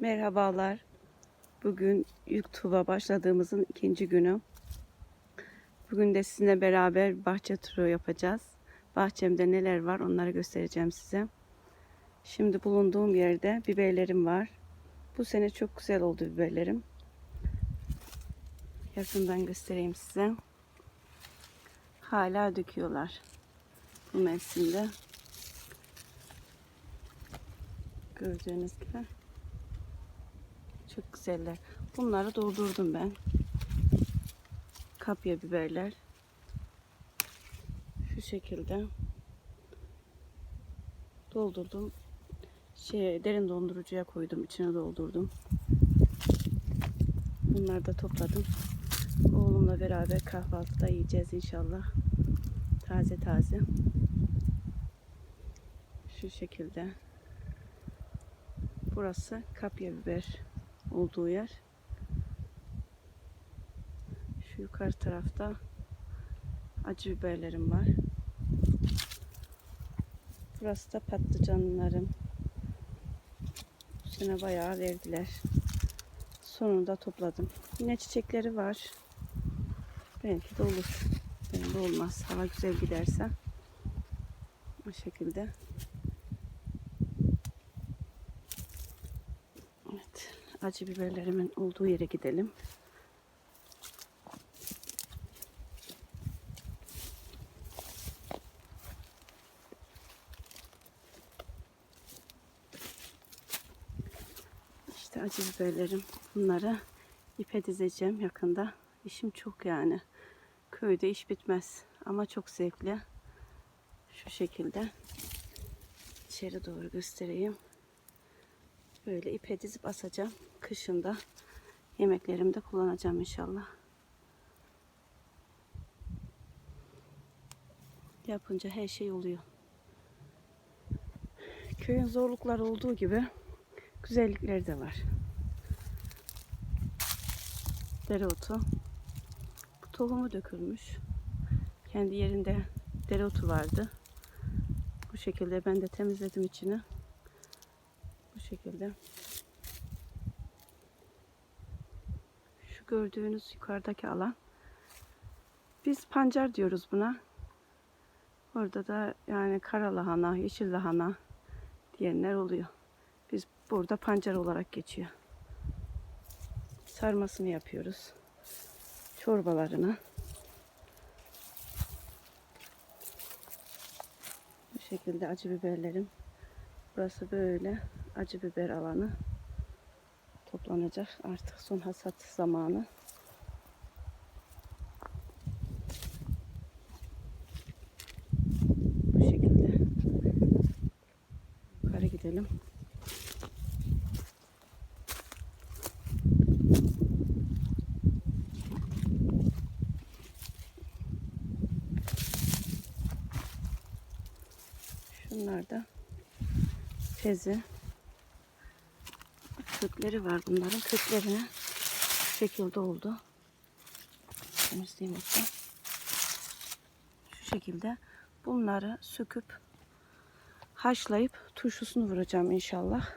Merhabalar. Bugün YouTube'a başladığımızın ikinci günü. Bugün de sizinle beraber bahçe turu yapacağız. Bahçemde neler var onları göstereceğim size. Şimdi bulunduğum yerde biberlerim var. Bu sene çok güzel oldu biberlerim. Yakından göstereyim size. Hala döküyorlar bu mevsimde. Gördüğünüz gibi. Güzeller. Bunları doldurdum ben. Kapya biberler. Şu şekilde. Doldurdum. Şey, derin dondurucuya koydum. içine doldurdum. Bunları da topladım. Oğlumla beraber kahvaltıda yiyeceğiz inşallah. Taze taze. Şu şekilde. Burası kapya biber olduğu yer. Şu yukarı tarafta acı biberlerim var. Burası da patlıcanlarım. Bu sene bayağı verdiler. Sonunda topladım. Yine çiçekleri var. Belki de olur. Belki olmaz. Hava güzel giderse. Bu şekilde. Evet. Acı biberlerimin olduğu yere gidelim. İşte acı biberlerim. Bunları ipe dizeceğim yakında. İşim çok yani. Köyde iş bitmez. Ama çok zevkli. Şu şekilde. içeri doğru göstereyim. Böyle ipe dizip asacağım. Kışında yemeklerimde kullanacağım inşallah. Yapınca her şey oluyor. Köyün zorlukları olduğu gibi güzellikleri de var. Dereotu. Bu tohumu dökülmüş. Kendi yerinde dereotu vardı. Bu şekilde ben de temizledim içini. Şekilde. Şu gördüğünüz yukarıdaki alan. Biz pancar diyoruz buna. Orada da yani kara lahana, yeşil lahana diyenler oluyor. Biz burada pancar olarak geçiyor. Sarmasını yapıyoruz. Çorbalarını. Bu şekilde acı biberlerim. Burası böyle acı biber alanı toplanacak. Artık son hasat zamanı. Bu şekilde. Yukarı gidelim. Şunlar da fezi kökleri var bunların. Köklerine şu şekilde oldu. Temizleyeyim hatta. Şu şekilde bunları söküp haşlayıp turşusunu vuracağım inşallah.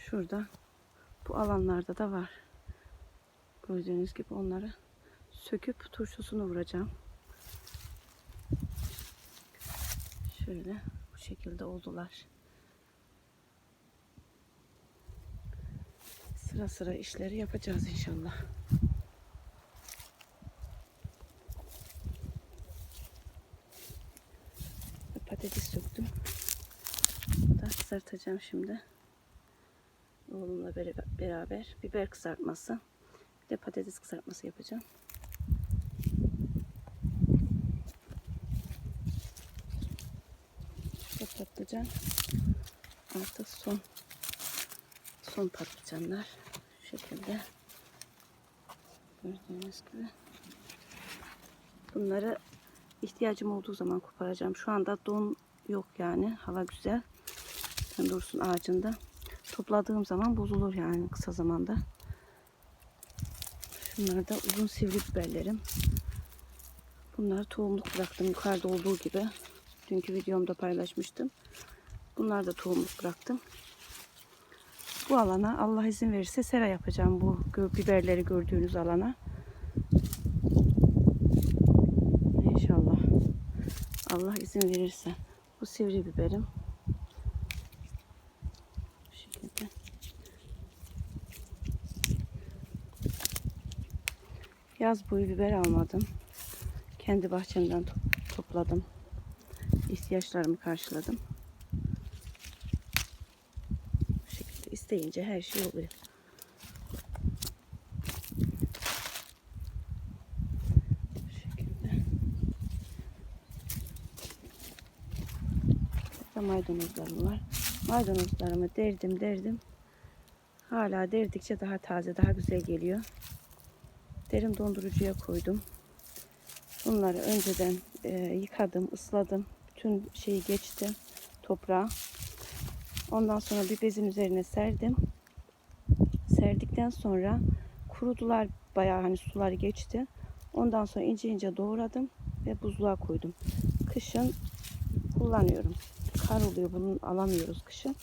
Şurada bu alanlarda da var. Gördüğünüz gibi onları söküp turşusunu vuracağım. Şöyle bu şekilde oldular. Sıra sıra işleri yapacağız inşallah. Patates söktüm. Bu da kızartacağım şimdi. Oğlumla bera- beraber biber kızartması. Bir de patates kızartması yapacağım. Bu patlıcan artık son son patlıcanlar. Şu şekilde. Gördüğünüz gibi. Bunları ihtiyacım olduğu zaman koparacağım. Şu anda don yok yani. Hava güzel. Sen dursun ağacında. Topladığım zaman bozulur yani kısa zamanda. Şunlar da uzun sivri biberlerim. Bunları tohumluk bıraktım. Yukarıda olduğu gibi. Dünkü videomda paylaşmıştım. Bunlar da tohumluk bıraktım Bu alana Allah izin verirse sera yapacağım bu biberleri gördüğünüz alana. İnşallah. Allah izin verirse. Bu sivri biberim. Bu şekilde. Yaz boyu biber almadım. Kendi bahçemden to- topladım. İhtiyaçlarımı karşıladım. Bu şekilde isteyince her şey oluyor. Burada maydanozlarım var. Maydanozlarımı derdim derdim. Hala derdikçe daha taze, daha güzel geliyor. Derin dondurucuya koydum. Bunları önceden e, yıkadım, ısladım. Bütün şeyi geçti toprağa. Ondan sonra bir bezin üzerine serdim. Serdikten sonra kurudular bayağı hani sular geçti. Ondan sonra ince ince doğradım ve buzluğa koydum. Kışın kullanıyorum. Kar oluyor bunu alamıyoruz kışın.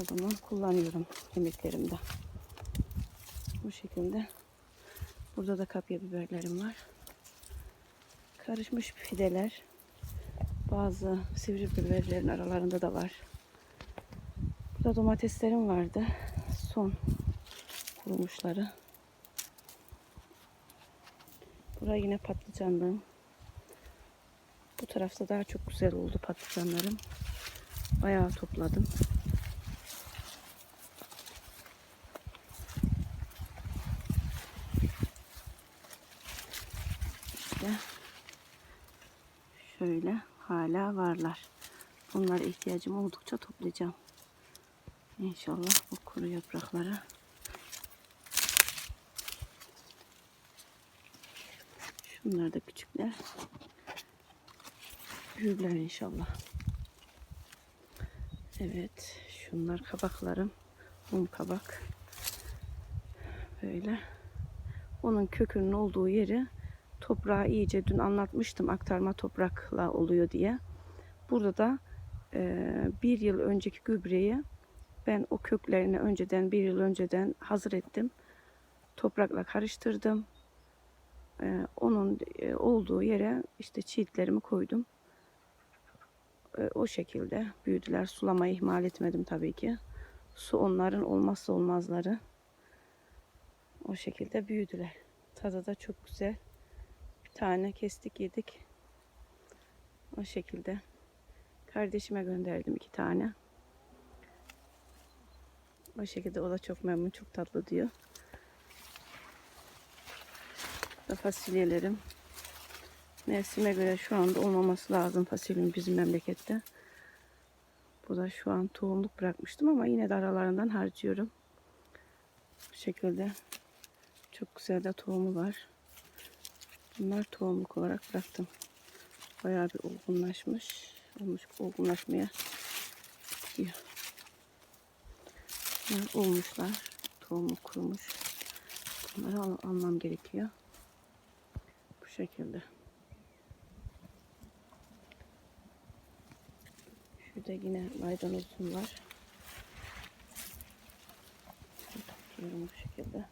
O zaman kullanıyorum yemeklerimde. Bu şekilde. Burada da kapya biberlerim var. Karışmış fideler. Bazı sivri biberlerin aralarında da var. Burada domateslerim vardı. Son kurumuşları. Buraya yine patlıcanlığım. Bu tarafta daha çok güzel oldu patlıcanlarım. Bayağı topladım. İşte şöyle hala varlar. Bunlara ihtiyacım oldukça toplayacağım. İnşallah bu kuru yaprakları. Şunlar da küçükler. Büyürler inşallah. Evet. Şunlar kabaklarım. Mum kabak. Böyle. Onun kökünün olduğu yeri toprağı iyice dün anlatmıştım aktarma toprakla oluyor diye. Burada da e, bir yıl önceki gübreyi ben o köklerini önceden bir yıl önceden hazır ettim. Toprakla karıştırdım. E, onun e, olduğu yere işte çiğitlerimi koydum. E, o şekilde büyüdüler. Sulamayı ihmal etmedim tabii ki. Su onların olmazsa olmazları. O şekilde büyüdüler. Tadı da çok güzel. Bir tane kestik yedik. O şekilde. Kardeşime gönderdim iki tane. O şekilde o da çok memnun, çok tatlı diyor. Da fasulyelerim. Mevsime göre şu anda olmaması lazım fasulyenin bizim memlekette. Bu da şu an tohumluk bırakmıştım ama yine de aralarından harcıyorum. Bu şekilde çok güzel de tohumu var. Bunlar tohumluk olarak bıraktım. Bayağı bir olgunlaşmış. Olmuş, olgunlaşmaya gidiyor. Bunlar olmuşlar. Tohumu kurumuş. Bunları al- almam gerekiyor. Bu şekilde. Şurada yine maydanozum var. Topluyorum bu şekilde.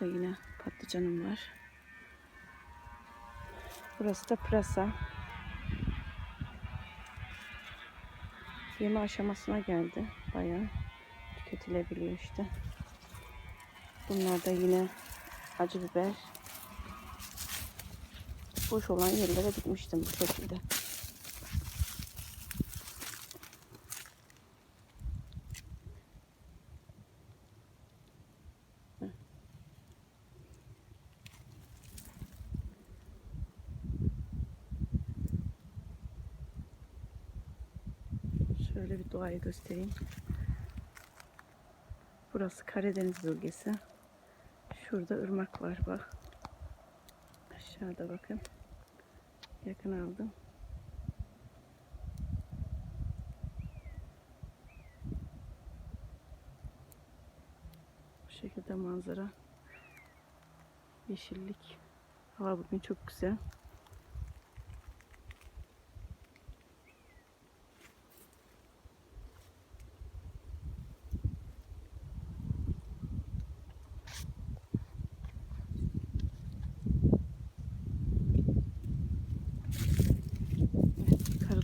Burada yine patlıcanım var. Burası da pırasa. Yeme aşamasına geldi. Bayağı tüketilebiliyor işte. Bunlar da yine acı biber. Boş olan yerlere dikmiştim bu şekilde. Şöyle bir doğayı göstereyim. Burası Karadeniz bölgesi. Şurada ırmak var bak. Aşağıda bakın. Yakın aldım. Bu şekilde manzara. Yeşillik. Hava bugün çok güzel.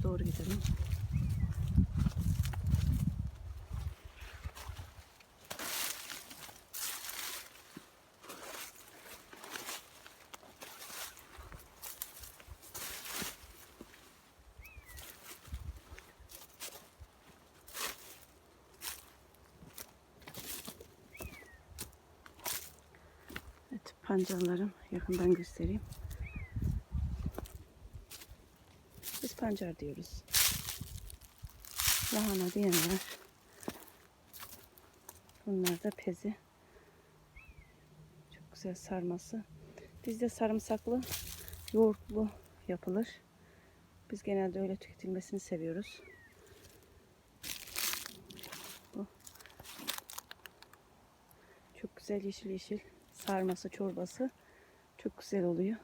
doğru gidelim. Evet, pancarlarım yakından göstereyim. Biz pancar diyoruz. Lahana diyenler. Bunlar da pezi. Çok güzel sarması. Bizde sarımsaklı, yoğurtlu yapılır. Biz genelde öyle tüketilmesini seviyoruz. Bu. Çok güzel yeşil yeşil sarması, çorbası çok güzel oluyor.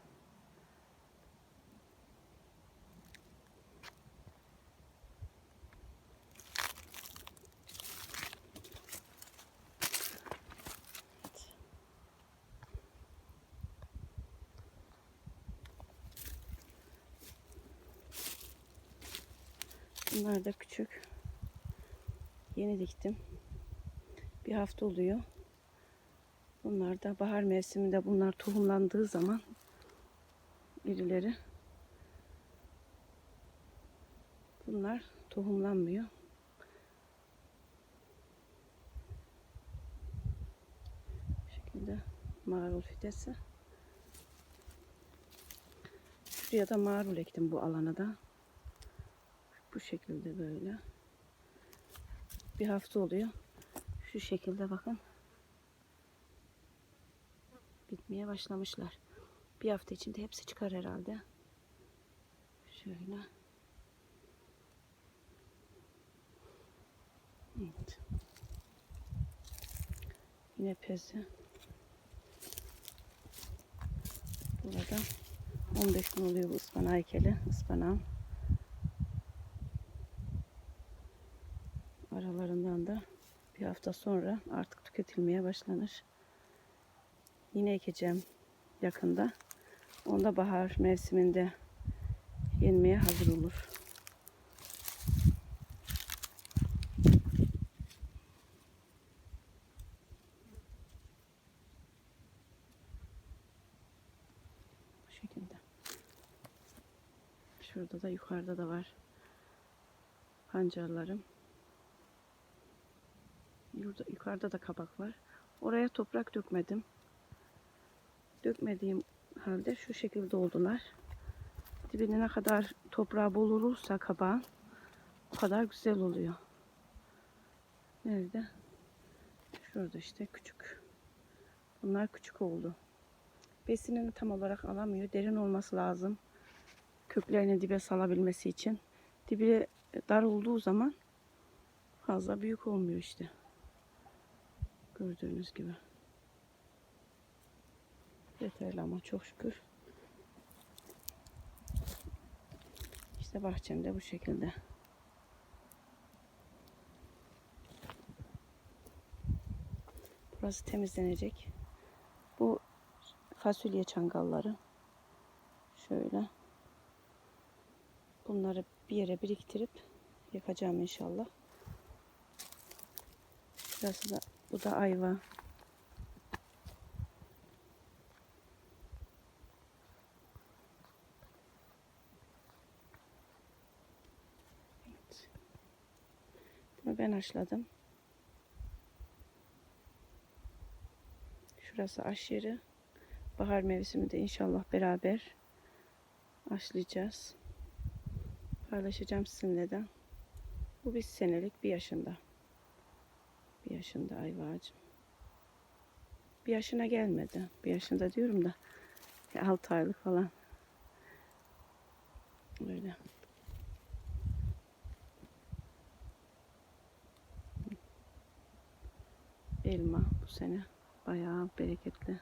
Bunlar da küçük. Yeni diktim. Bir hafta oluyor. Bunlar da bahar mevsiminde bunlar tohumlandığı zaman irileri bunlar tohumlanmıyor. Bu şekilde marul fidesi. Şuraya da marul ektim bu alana da. Bu şekilde böyle. Bir hafta oluyor. Şu şekilde bakın. Bitmeye başlamışlar. Bir hafta içinde hepsi çıkar herhalde. Şöyle. Evet. Yine pezi. Burada 15 gün oluyor bu ıspanağı ekeli. Ispanağım. Aralarından da bir hafta sonra artık tüketilmeye başlanır. Yine ekeceğim yakında. Onda bahar mevsiminde yenmeye hazır olur. Bu şekilde. Şurada da yukarıda da var. Pancarlarım. Yurda, yukarıda da kabak var. Oraya toprak dökmedim. Dökmediğim halde şu şekilde oldular. Dibine ne kadar toprağı bol olursa kabağın o kadar güzel oluyor. Nerede? Şurada işte küçük. Bunlar küçük oldu. Besinini tam olarak alamıyor. Derin olması lazım. Köklerini dibe salabilmesi için. Dibi dar olduğu zaman fazla büyük olmuyor işte. Gördüğünüz gibi. Yeterli ama çok şükür. İşte bahçemde bu şekilde. Burası temizlenecek. Bu fasulye çangalları. Şöyle. Bunları bir yere biriktirip yakacağım inşallah. Şurası da bu da ayva. Ben haşladım. Şurası aş yeri. Bahar mevsiminde inşallah beraber aşlayacağız. Paylaşacağım sizinle de. Bu bir senelik bir yaşında. Bir yaşında ayva ağacım. Bir yaşına gelmedi. Bir yaşında diyorum da 6 aylık falan. Böyle. Elma bu sene bayağı bereketli.